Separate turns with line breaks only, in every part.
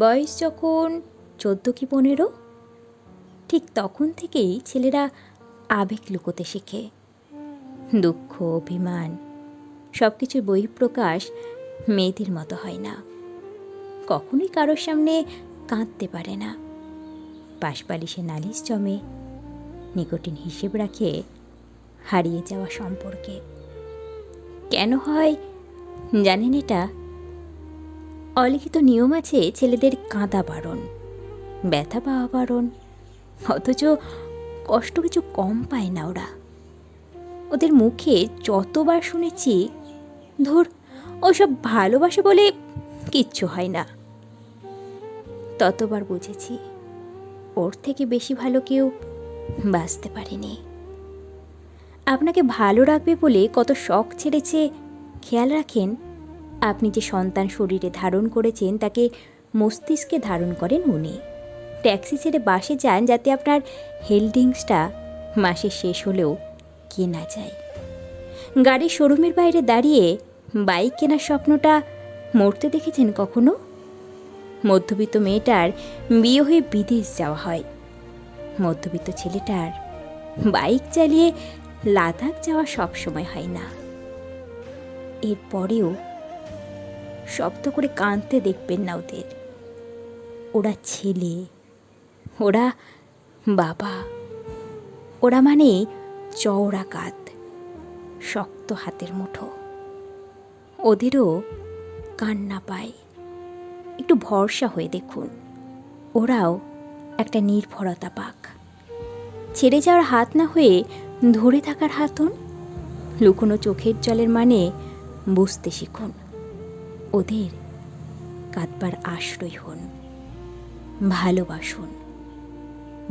বয়স যখন চোদ্দ কি পনেরো? ঠিক তখন থেকেই ছেলেরা আবেগ লুকোতে শেখে। দুঃখ, অভিমান সব কিছুর বহিঃপ্রকাশ মেয়েদের মতো হয় না। কখনোই কারোর সামনে কাঁদতে পারে না। পাশপালিশে নালিশ জমে, নিকটিন হিসেব রাখে হারিয়ে যাওয়া সম্পর্কে। কেন হয় জানেন এটা? অলিখিত নিয়ম আছে, ছেলেদের কাঁদা বারণ, ব্যথা পাওয়া বারণ, অথচ কষ্ট কিছু কম পায় না ওরা। ওদের মুখে যতবার শুনেছি, ধুর, ওসব ভালোবাসে বলে কিচ্ছু হয় না। ততবার বুঝেছি, ওর থেকে বেশি ভালো কেউ বাঁচতে পারেনি। আপনাকে ভালো রাখবে বলে কত শখ ছেড়েছে, খেয়াল রাখেন আপনি যে সন্তান শরীরে ধারণ করেছেন, তাকে মস্তিষ্কে ধারণ করেন উনি ট্যাক্সি ছেড়ে বাসে যান যাতে আপনার হেল্ডিংসটা মাসে শেষ হলেও কেনা যায়। গাড়ির শোরুমের বাইরে দাঁড়িয়ে বাইক কেনার স্বপ্নটা মরতে দেখেছেন কখনো? মধ্যবিত্ত মেয়েটার বিয়ে হয়ে বিদেশ যাওয়া হয়। মধ্যবিত্ত ছেলেটার বাইক চালিয়ে লাদাখ যাওয়া সব সময় হয় না। এরপরেও শব্দ করে কাঁদতে দেখবেন না ওদের। ওরা ছেলে, ওরা বাবা, ওরা মানে চওড়া কাত শক্ত হাতের মুঠো। ওদেরও কান্না পায়। একটু ভরসা হয়ে দেখুন, ওরাও একটা নির্ভরতা পাক। ছেড়ে যাওয়ার হাত না হয়ে ধরে থাকার হাতুন লুকোনো চোখের জলের মানে বুঝতে শিখুন। ওদের কাঁদবার আশ্রয় হন ভালোবাসুন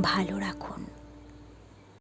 ভালো রাখুন।